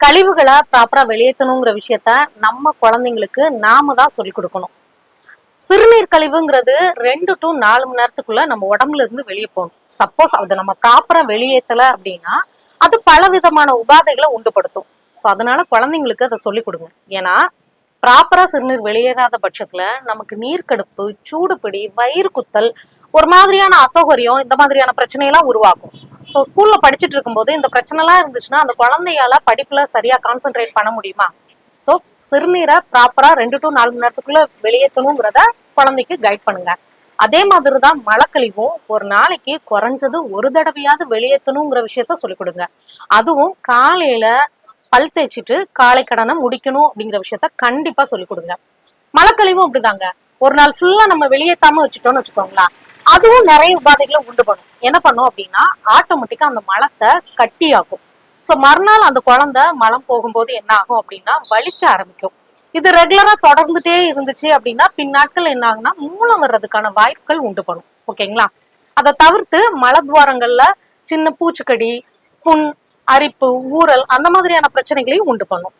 கழிவுகளை ப்ராப்பரா வெளியேற்றணுங்கிற விஷயத்த நம்ம குழந்தைங்களுக்கு நாம தான் சொல்லி கொடுக்கணும். சிறுநீர் கழிவுங்கிறது ரெண்டு டு நாலு மணி நேரத்துக்குள்ள நம்ம உடம்புல இருந்து வெளியே போகணும். சப்போஸ் அதை நம்ம ப்ராப்பரா வெளியேற்றல அப்படின்னா அது பல விதமான உபாதைகளை உண்டுபடுத்தும். ஸோ அதனால குழந்தைங்களுக்கு அதை சொல்லி கொடுங்க. ஏன்னா ப்ராப்பரா சிறுநீர் வெளியேறாத பட்சத்துல நமக்கு நீர்க்கடுப்பு சூடுபிடி வயிறு குத்தல் ஒரு மாதிரியான அசௌகரியம் இந்த மாதிரியான பிரச்சனையெல்லாம் உருவாக்கும் ஸோ ஸ்கூல்ல படிச்சுட்டு இருக்கும்போது இந்த பிரச்சனைலாம் இருந்துச்சுன்னா அந்த குழந்தையால படிப்புல சரியா கான்சென்ட்ரேட் பண்ண முடியுமா? ஸோ சிறுநீரை ப்ராப்பரா ரெண்டு டு நாலு மணி நேரத்துக்குள்ள வெளியேற்றணுங்கிறத குழந்தைக்கு கைட் பண்ணுங்க. அதே மாதிரி தான் மலக்கழிவும் ஒரு நாளைக்கு குறைஞ்சது ஒரு தடவையாவது வெளியேற்றணுங்கிற விஷயத்த சொல்லிக் கொடுங்க. அதுவும் காலையில பல் தேய்ச்சிட்டு காலை கடனை முடிக்கணும் அப்படிங்கிற விஷயத்த கண்டிப்பா சொல்லிக் கொடுங்க. மலக்கழிவும் அப்படிதாங்க. ஒரு நாள் ஃபுல்லா நம்ம வெளியேத்தாம வச்சுட்டோம்னு வச்சுக்கோங்களேன். அதுவும் நிறைய உபாதைகளை உண்டு பண்ணும். என்ன பண்ணும் அப்படின்னா ஆட்டோமேட்டிக்கா அந்த மலத்தை கட்டியாகும் ஸோ மறுநாள் அந்த குழந்தை மலம் போகும்போது என்ன ஆகும் அப்படின்னா வலிக்க ஆரம்பிக்கும். இது ரெகுலரா தொடர்ந்துட்டே இருந்துச்சு அப்படின்னா பின்னாட்கள் என்ன ஆகுனா மூலம் வர்றதுக்கான வாய்ப்புகள் உண்டு பண்ணும். ஓகேங்களா அதை தவிர்த்து மலத்வாரங்கள்ல சின்ன பூச்சிக்கடி புண் அரிப்பு ஊறல் அந்த மாதிரியான பிரச்சனைகளையும் உண்டு பண்ணும்.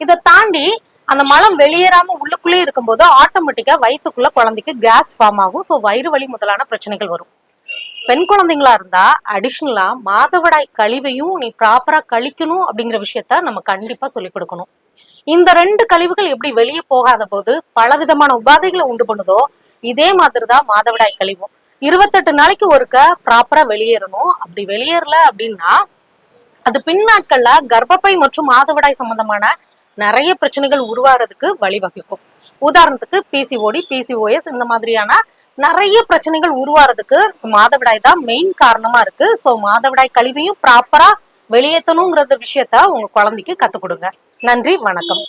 இதை தாண்டி அந்த மலம் வெளியேறாம உள்ளுக்குள்ளே இருக்கும்போது ஆட்டோமேட்டிக்கா வயிற்றுக்குள்ள குழந்தைக்கு கேஸ் ஃபார்ம் ஆகும். ஸோ வயிறு வலி முதலான பிரச்சனைகள் வரும். பெண் குழந்தைங்களா இருந்தா அடிஷ்னலா மாதவிடாய் கழிவையும் நீ ப்ராப்பரா கழிக்கணும் அப்படிங்கிற விஷயத்த நம்ம கண்டிப்பா சொல்லிக் கொடுக்கணும். இந்த ரெண்டு கழிவுகள் எப்படி வெளியே போகாத போது பல விதமான உபாதைகளை உண்டு பண்ணுதோ இதே மாதிரிதான் மாதவிடாய் கழிவும். இருபத்தெட்டு நாளைக்கு ஒருக்க ப்ராப்பரா வெளியேறணும். அப்படி வெளியேறல அப்படின்னா அது பின்னாட்கள்ல கர்ப்பப்பை மற்றும் மாதவிடாய் சம்பந்தமான நிறைய பிரச்சனைகள் உருவாகிறதுக்கு வழிவகுக்கும். உதாரணத்துக்கு பிசிஓடி பிசிஓஎஸ் இந்த மாதிரியான நிறைய பிரச்சனைகள் உருவாகிறதுக்கு மாதவிடாய் தான் மெயின் காரணமா இருக்கு. ஸோ மாதவிடாய் கழிவையும் ப்ராப்பரா வெளியேற்றணுங்கிறது விஷயத்த உங்க குழந்தைக்கு கத்துக் கொடுங்க. நன்றி வணக்கம்.